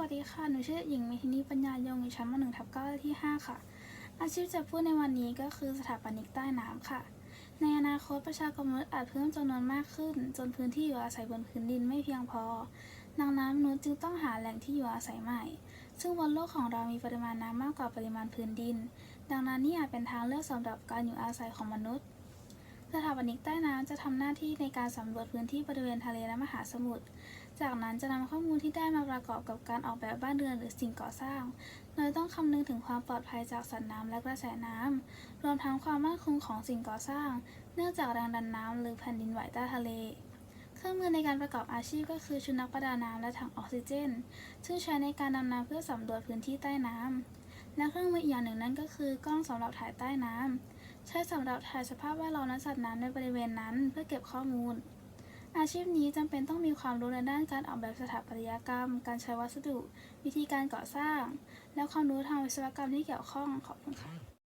วัสดีค่ะ หนูชื่อหญิงเมธินีปัญญายงอยู่ชั้นม .1 ทับ9ที่ 5 ค่ะ อาชีพจะพูดในวันนี้ก็คือสถาปนิกใต้น้ำค่ะ ในอนาคตประชากรมนุษย์อาจเพิ่มจำนวนมากขึ้น จนพื้นที่อยู่อาศัยบนพื้นดินไม่เพียงพอ ดังนั้นมนุษย์จึงต้องหาแหล่งที่อยู่อาศัยใหม่ ซึ่งบนโลกของเรามีปริมาณน้ำมากกว่าปริมาณพื้นดิน ดังนั้นนี่อาจเป็นทางเลือกสำหรับการอยู่อาศัยของมนุษย์ สถาปนิกใต้น้ำจะทำหน้าที่ในการสำรวจพื้นที่บริเวณทะเลและมหาสมุทร จากนั้นจะนำข้อมูลที่ได้มาประกอบกับการออกแบบบ้านเรือนหรือสิ่งก่อสร้าง โดยต้องคำนึงถึงความปลอดภัยจากสัตว์น้ำและกระแสน้ำ รวมทั้งความมั่นคงของสิ่งก่อสร้าง เนื่องจากแรงดันน้ำหรือแผ่นดินไหวใต้ทะเล เครื่องมือในการประกอบอาชีพก็คือชุดนักประดาน้ำและถังออกซิเจน ซึ่งใช้ในการดำน้ำเพื่อสำรวจพื้นที่ใต้น้ำและเครื่องมืออีกอย่างหนึ่งนั่นก็คือกล้องสำหรับถ่ายใต้น้ำ ใช้สำหรับถ่ายสภาพแวดล้อมและสัตว์น้ำในบริเวณนั้น เพื่อเก็บข้อมูล อาชีพนี้จำเป็นต้องมีความรู้ในด้านการออกแบบสถาปัตยกรรม การใช้วัสดุ วิธีการก่อสร้าง และความรู้ทางวิศวกรรมที่เกี่ยวข้องขอบคุณค่ะ